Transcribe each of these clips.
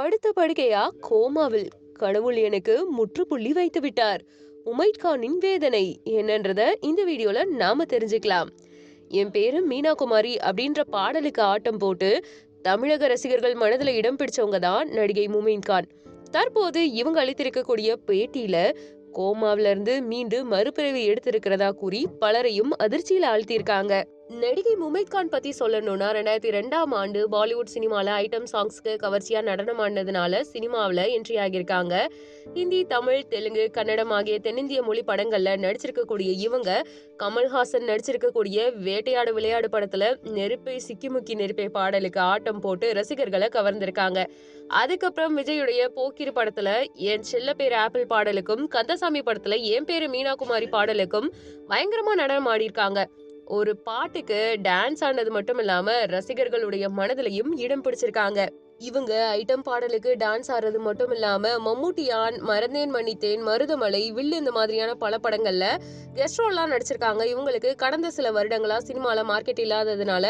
படுத்த படுக்கையா? கோமாவில். கடவுள் எனக்கு முற்றுப்புள்ளி வைத்து விட்டார். உமைத் கானின் வேதனை என்னன்றத இந்த வீடியோல நாம தெரிஞ்சுக்கலாம். என் பேரு மீனா குமாரி அப்படின்ற பாடலுக்கு ஆட்டம் போட்டு தமிழக ரசிகர்கள் மனதில் இடம் பிடிச்சவங்க தான் நடிகை முமீன் கான் தற்போது இவங்க அளித்திருக்கக்கூடிய பேட்டியில கோமாவிலிருந்து மீண்டு மறுபிறவி எடுத்திருக்கிறதா கூறி பலரையும் அதிர்ச்சியில் ஆழ்த்தியிருக்காங்க. நடிகை முமைத் கான் பத்தி சொல்லணும்னா ரெண்டாயிரத்தி ரெண்டாம் ஆண்டு பாலிவுட் சினிமால ஐட்டம் சாங்ஸ்க்கு கவர்ச்சியா நடனம் ஆடினதுனால சினிமாவில் என்ட்ரி ஆகியிருக்காங்க. ஹிந்தி தமிழ் தெலுங்கு கன்னடம் ஆகிய தென்னிந்திய மொழி படங்கள்ல நடிச்சிருக்கக்கூடிய இவங்க கமல்ஹாசன் நடிச்சிருக்கக்கூடிய வேட்டையாடு விளையாடு படத்துல நெருப்பை சிக்கிமுக்கி நெருப்பை பாடலுக்கு ஆட்டம் போட்டு ரசிகர்களை கவர்ந்திருக்காங்க. அதுக்கப்புறம் விஜயுடைய போக்கிரி படத்துல என் செல்ல பேர் ஆப்பிள் பாடலுக்கும் கந்தசாமி படத்துல என் பேரு மீனாகுமாரி பாடலுக்கும் பயங்கரமா நடனம் ஆடியிருக்காங்க ஒரு பாட்டுக்கு டான்ஸ் ஆனது மட்டும் இல்லாம ரசிகர்களுடைய மனதிலையும் இடம் பிடிச்சிருக்காங்க. இவங்க ஐட்டம் பாடலுக்கு டான்ஸ் ஆடுறது மட்டும் இல்லாம மம்முட்டியான் மறந்தேன் மன்னித்தேன் மருதமலை வில்லு இந்த மாதிரியான பல படங்கள்ல கெஸ்ட் ரோல்லாம் நடிச்சிருக்காங்க. இவங்களுக்கு கடந்த சில வருடங்களா சினிமால மார்க்கெட் இல்லாததுனால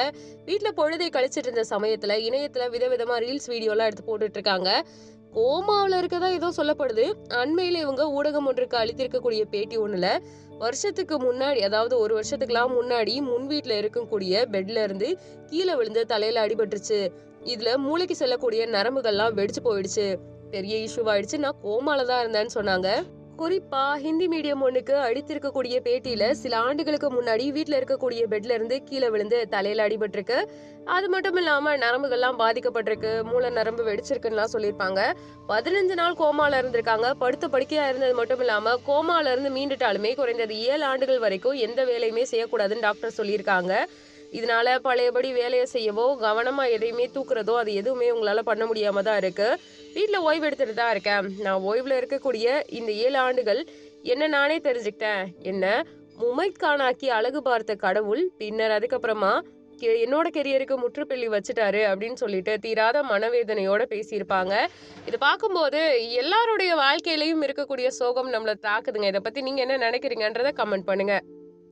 வீட்டுல பொழுதை கழிச்சிட்டு இருந்த சமயத்துல இணையத்துல விதவிதமா ரீல்ஸ் வீடியோலாம் எடுத்து போட்டுட்டு இருக்காங்க. கோமாவில் இருக்கதா ஏதோ சொல்லப்படுது. அண்மையில் இவங்க ஊடகம் ஒன்றுக்கு அளித்திருக்கக்கூடிய பேட்டி ஒன்றில் வருஷத்துக்கு முன்னாடி அதாவது ஒரு வருஷத்துக்குலாம் முன்னாடி முன் வீட்டில் இருக்கக்கூடிய பெட்ல இருந்து கீழே விழுந்து தலையில அடிபட்டுருச்சு. இதுல மூளைக்கு செல்லக்கூடிய நரம்புகள்லாம் வெடிச்சு போயிடுச்சு. பெரிய இஷ்யூவாயிடுச்சு. நான் கோமால தான் இருந்தேன்னு சொன்னாங்க. குறிப்பா ஹிந்தி மீடியம் ஒண்ணுக்கு அடித்திருக்கக்கூடிய பேட்டியில சில ஆண்டுகளுக்கு முன்னாடி வீட்டுல இருக்கக்கூடிய பெட்ல இருந்து கீழே விழுந்து தலையில அடிபட்டிருக்கு. அது மட்டும் இல்லாம நரம்புகள்லாம் பாதிக்கப்பட்டிருக்கு. மூளை நரம்பு வெடிச்சிருக்குன்னுலாம் சொல்லியிருப்பாங்க. பதினஞ்சு நாள் கோமால இருந்திருக்காங்க. படுத்த படுக்கையா இருந்தது மட்டும் இல்லாம கோமால இருந்து மீண்டுட்டாலுமே குறைந்தது ஏழு ஆண்டுகள் வரைக்கும் எந்த வேலையுமே செய்யக்கூடாதுன்னு டாக்டர் சொல்லியிருக்காங்க. இதனால பழையபடி வேலையை செய்யவோ கவனமாக எதையுமே தூக்குறதோ அது எதுவுமே உங்களால் பண்ண முடியாம தான் இருக்கு. வீட்டில் ஓய்வு எடுத்துட்டு தான் இருக்கேன். நான் ஓய்வில் இருக்கக்கூடிய இந்த ஏழு ஆண்டுகள் என்ன நானே தெரிஞ்சுக்கிட்டேன். என்ன? முமைத் கானாக்கி அழகு பார்த்த கடவுள் பின்னர் அதுக்கப்புறமா கெ- என்னோட கெரியருக்கு முற்றுப்புள்ளி வச்சுட்டாரு அப்படின்னு சொல்லிட்டு தீராத மனவேதனையோட பேசியிருப்பாங்க. இது பார்க்கும்போது எல்லாருடைய வாழ்க்கையிலையும் இருக்கக்கூடிய சோகம் நம்மளை தாக்குதுங்க. இதை பத்தி நீங்க என்ன நினைக்கிறீங்கன்றத கமெண்ட் பண்ணுங்க.